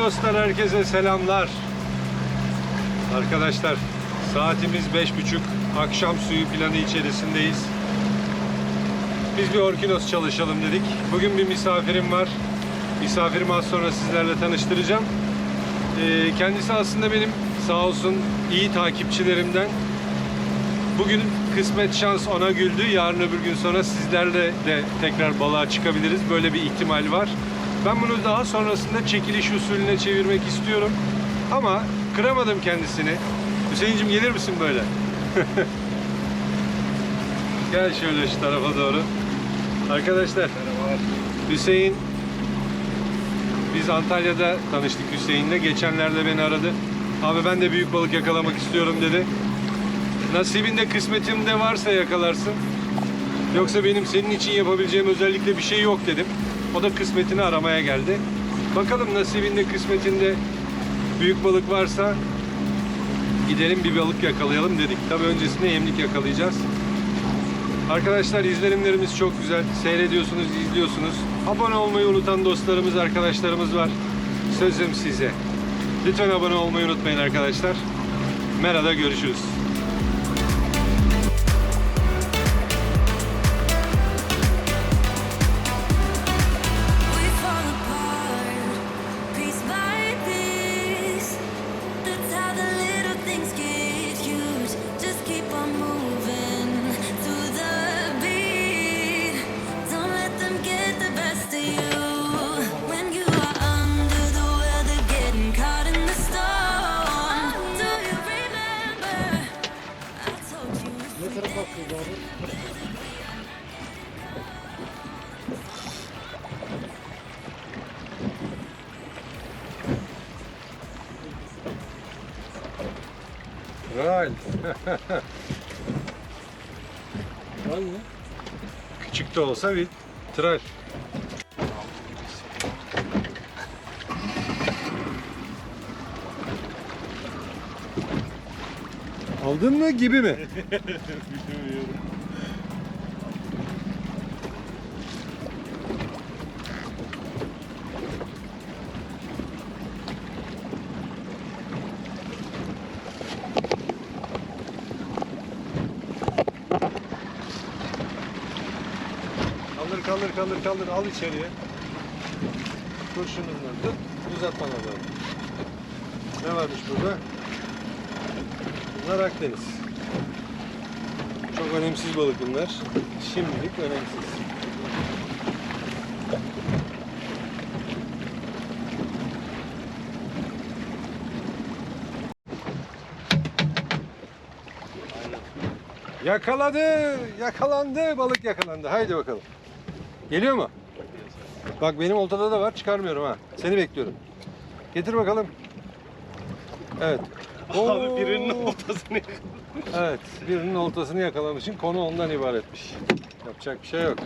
dostlar herkese selamlar. Arkadaşlar saatimiz beş buçuk. Akşam suyu planı içerisindeyiz. Biz bir Orkinos çalışalım dedik. Bugün bir misafirim var. Misafirimi az sonra sizlerle tanıştıracağım. Ee, kendisi aslında benim sağ olsun iyi takipçilerimden. Bugün kısmet şans ona güldü. Yarın öbür gün sonra sizlerle de tekrar balığa çıkabiliriz. Böyle bir ihtimal var. Ben bunu daha sonrasında çekiliş usulüne çevirmek istiyorum. Ama kıramadım kendisini. Hüseyin'cim gelir misin böyle? Gel şöyle şu tarafa doğru. Arkadaşlar Hüseyin biz Antalya'da tanıştık Hüseyin'le. Geçenlerde beni aradı. Abi ben de büyük balık yakalamak istiyorum dedi. Nasibinde kısmetinde varsa yakalarsın. Yoksa benim senin için yapabileceğim özellikle bir şey yok dedim. O da kısmetini aramaya geldi. Bakalım nasibinde kısmetinde büyük balık varsa gidelim bir balık yakalayalım dedik. Tabii öncesinde yemlik yakalayacağız. Arkadaşlar izlenimlerimiz çok güzel. Seyrediyorsunuz, izliyorsunuz. Abone olmayı unutan dostlarımız, arkadaşlarımız var. Sözüm size. Lütfen abone olmayı unutmayın arkadaşlar. Merhaba görüşürüz. Dance- Ral. Var mı? Küçük de olsa bir tral. Aldın mı gibi mi? Kaldır kaldır kaldır kaldır al içeriye. Dur şununla tut uzat bana doğru. Ne varmış burada? Bunlar Akdeniz. Çok önemsiz balık bunlar. Şimdilik önemsiz. Yakaladı, yakalandı, balık yakalandı. Haydi bakalım. Geliyor mu? Bak benim oltada da var, çıkarmıyorum ha. Seni bekliyorum. Getir bakalım. Evet. Oo. Abi birinin ortasını Evet, birinin oltasını yakalamışsın. Konu ondan ibaretmiş. Yapacak bir şey yok.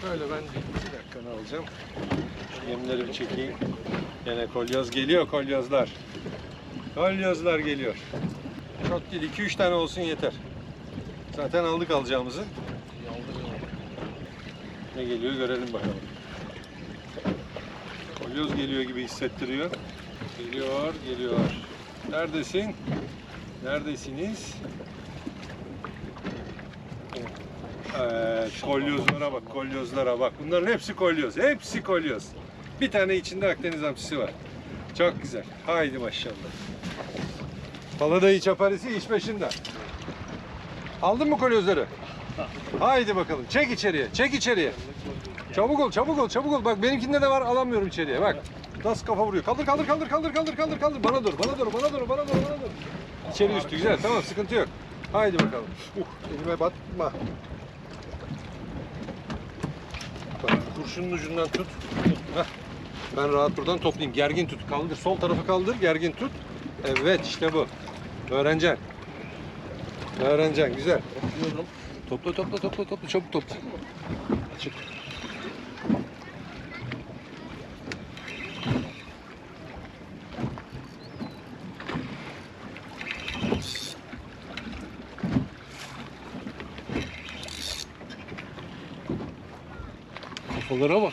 Şöyle ben bir dakikanı alacağım. Yemleri bir çekeyim. Yine kolyoz geliyor kolyozlar. Kolyozlar geliyor. Çok değil 2-3 tane olsun yeter. Zaten aldık alacağımızı. Ne geliyor görelim bakalım. Kolyoz geliyor gibi hissettiriyor. Geliyor, geliyor. Neredesin? Neredesiniz? Evet, kolyozlara bak, kolyozlara bak. Bunların hepsi kolyoz, hepsi kolyoz. Bir tane içinde Akdeniz hamsisi var. Çok güzel. Haydi maşallah. Paladayı çaparisi iş başında. Aldın mı kolyozları? Haydi bakalım. Çek içeriye, çek içeriye. Çabuk ol, çabuk ol, çabuk ol. Bak benimkinde de var, alamıyorum içeriye. Bak. Nasıl kafa vuruyor? Kaldır kaldır kaldır kaldır kaldır kaldır kaldır. Bana dur bana dur bana dur bana dur bana dur. İçeri üstü güzel tamam sıkıntı yok. Haydi bakalım. Uh, elime batma. Bak kurşunun ucundan tut. Heh. Ben rahat buradan toplayayım. Gergin tut. Kaldır. Sol tarafı kaldır. Gergin tut. Evet işte bu. Öğreneceksin. Öğreneceksin. Güzel. Topluyorum. Topla topla topla topla. Çabuk topla. Çık. Kafalara bak.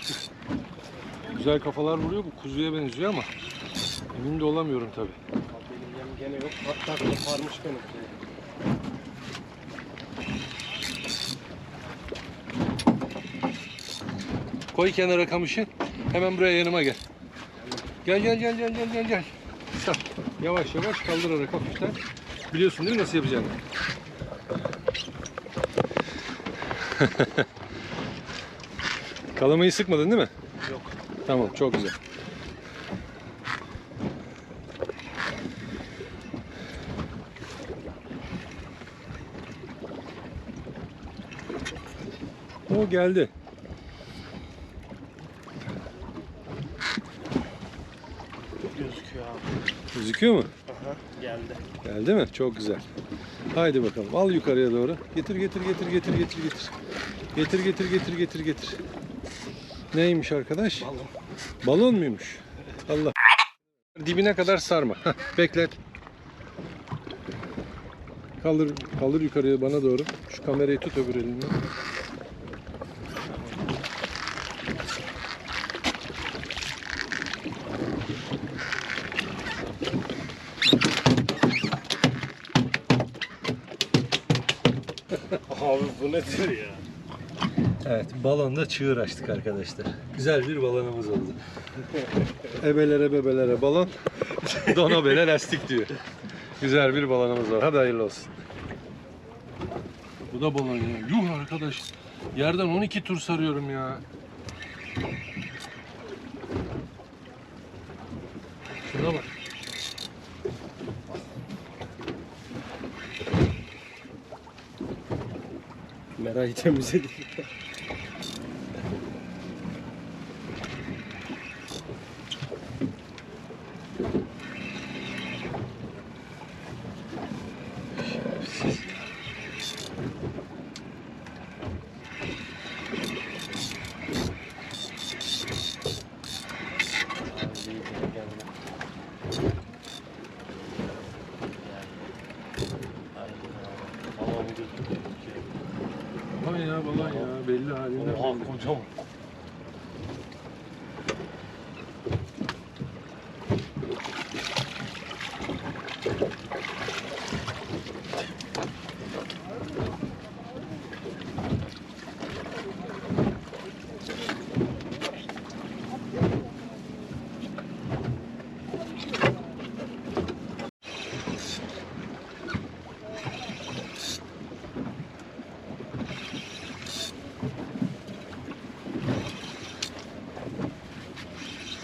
Güzel kafalar vuruyor. Bu kuzuya benziyor ama emin de olamıyorum tabii. Benim yem gene yok. Hatta koparmış benim. Koy kenara kamışı. Hemen buraya yanıma gel. Gel gel gel gel gel gel gel. Sağ. Yavaş yavaş kaldırarak hafiften. Biliyorsun değil mi nasıl yapacağını? Kalamayı sıkmadın değil mi? Tamam çok güzel. O geldi. Gözüküyor abi. Gözüküyor mu? Aha geldi. Geldi mi? Çok güzel. Haydi bakalım. Al yukarıya doğru. Getir getir getir getir getir getir. Getir getir getir getir getir. Neymiş arkadaş? Balon. Balon muymuş? Allah. Dibine kadar sarma. Heh, beklet. Kaldır kaldır yukarıya bana doğru. Şu kamerayı tut öbür elinle. Abi bu nedir ya? Evet, balonda çığır açtık arkadaşlar. Güzel bir balonumuz oldu. Ebelere bebelere balon, dona bele lastik diyor. Güzel bir balonumuz var. Hadi hayırlı olsun. Bu da balon ya. Yuh arkadaş. Yerden 12 tur sarıyorum ya. Şuna bak. Merayı temizledik.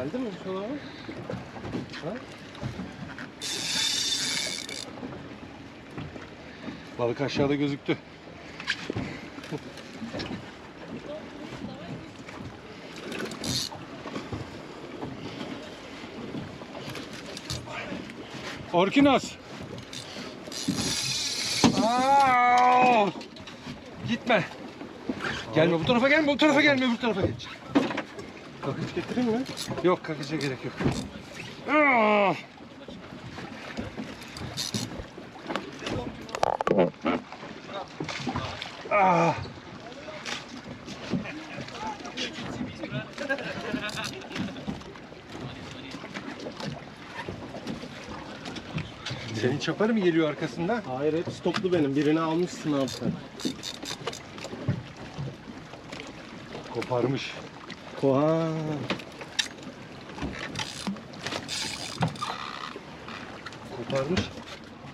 Geldi mi an? Ha? Balık aşağıda gözüktü. Orkinos. Gitme. Gelme bu tarafa gelme, bu tarafa gelme, bu tarafa geç. Kakıç getireyim mi? Yok kakışa gerek yok. Ah! Dil çaparı mı geliyor arkasında? Hayır hep stoklu benim. Birini almışsın abi sen. Koparmış. Koha. Koparmış.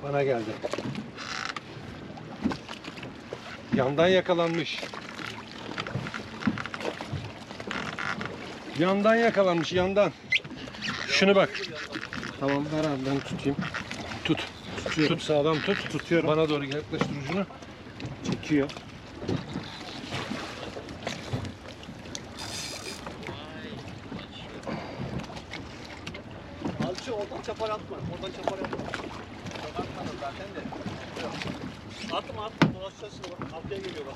Bana geldi. Yandan yakalanmış. Yandan yakalanmış, yandan. Şunu bak. Tamam ver abi ben tutayım. Tut. Tut sağlam tut. Tutuyorum. Bana doğru yaklaştır ucunu. Çekiyor. Alçı oradan çapar atma. Oradan çapar atma. Atmadım zaten de. Atma atma. Dolaşacağız şimdi bak. Arkaya geliyor bak.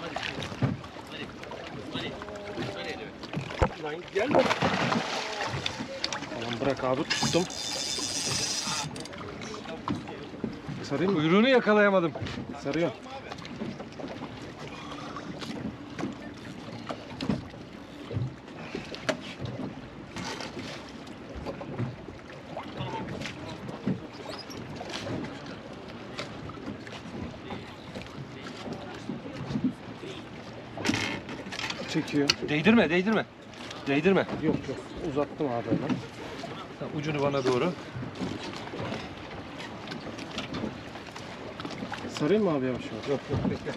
Hadi. Hadi. Hadi. Hadi. Hadi. Lan gelme. Tamam bırak abi tuttum. Sarayım mı? Kuyruğunu yakalayamadım. Sarıyor. Çekiyor. Değdirme, değdirme. Değdirme. Yok yok. Uzattım abi hemen. Tamam, Ucunu bana doğru. Sarayım mı abi yavaş yavaş? Yok yok bekle.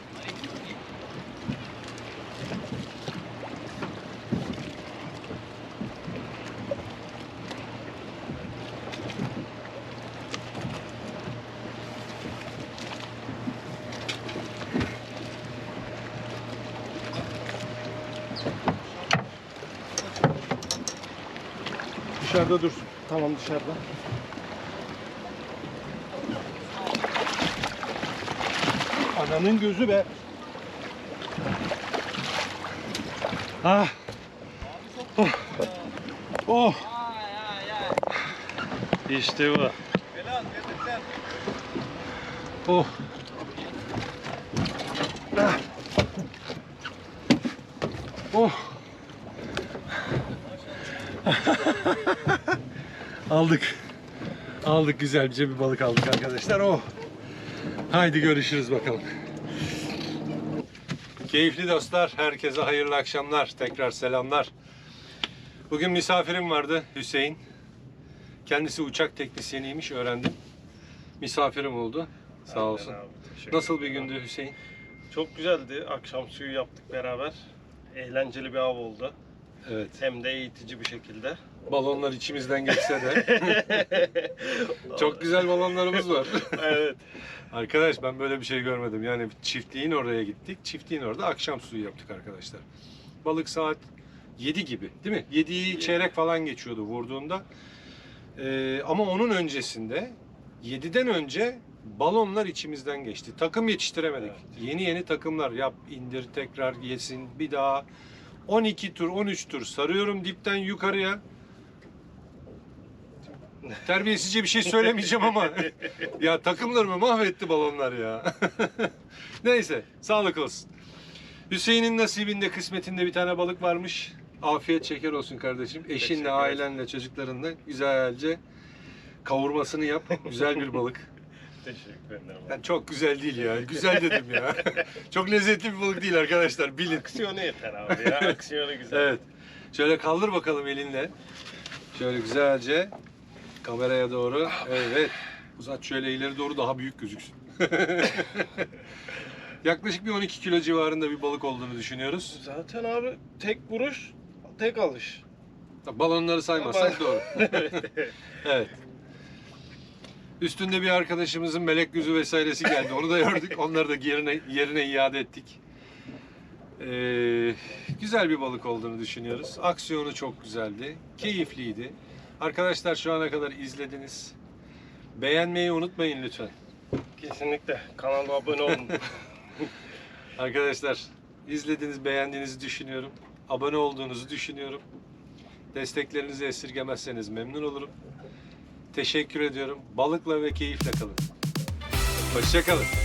Dışarıda dursun. Tamam dışarıda. Ananın gözü be. Ah. Oh. Oh. İşte bu. Oh. Ah. Oh. Aldık. Aldık güzelce bir balık aldık arkadaşlar. Oh. Haydi görüşürüz bakalım. Keyifli dostlar, herkese hayırlı akşamlar. Tekrar selamlar. Bugün misafirim vardı Hüseyin. Kendisi uçak teknisyeniymiş öğrendim. Misafirim oldu. Sağ olsun. Aynen abi, teşekkür Nasıl bir gündü Hüseyin? Çok güzeldi. Akşam suyu yaptık beraber. Eğlenceli bir av oldu. Evet. Hem de eğitici bir şekilde. Balonlar içimizden geçse de. Çok güzel balonlarımız var. evet. Arkadaş ben böyle bir şey görmedim. Yani çiftliğin oraya gittik. Çiftliğin orada akşam suyu yaptık arkadaşlar. Balık saat 7 gibi değil mi? 7'yi çeyrek falan geçiyordu vurduğunda. Ee, ama onun öncesinde 7'den önce balonlar içimizden geçti. Takım yetiştiremedik. Yeni yeni takımlar yap, indir, tekrar yesin, bir daha. 12 tur, 13 tur sarıyorum dipten yukarıya. Terbiyesizce bir şey söylemeyeceğim ama ya takımlarımı mahvetti balonlar ya. Neyse sağlık olsun. Hüseyin'in nasibinde kısmetinde bir tane balık varmış. Afiyet şeker olsun kardeşim. Eşinle, ailenle, çocuklarınla güzelce kavurmasını yap. Güzel bir balık. Teşekkür ederim. Yani çok güzel değil ya. Güzel dedim ya. çok lezzetli bir balık değil arkadaşlar. Bilin. Aksiyonu yeter abi ya. Aksiyonu güzel. Evet. Şöyle kaldır bakalım elinle. Şöyle güzelce kameraya doğru. Evet. Uzat şöyle ileri doğru daha büyük gözüksün. Yaklaşık bir 12 kilo civarında bir balık olduğunu düşünüyoruz. Zaten abi tek vuruş, tek alış. Balonları saymazsak doğru. evet. Üstünde bir arkadaşımızın melek gözü vesairesi geldi. Onu da gördük. Onları da yerine, yerine iade ettik. Ee, güzel bir balık olduğunu düşünüyoruz. Aksiyonu çok güzeldi. Keyifliydi. Arkadaşlar şu ana kadar izlediniz. Beğenmeyi unutmayın lütfen. Kesinlikle. Kanala abone olun. Arkadaşlar izlediğiniz, beğendiğinizi düşünüyorum. Abone olduğunuzu düşünüyorum. Desteklerinizi esirgemezseniz memnun olurum. Teşekkür ediyorum. Balıkla ve keyifle kalın. Hoşçakalın.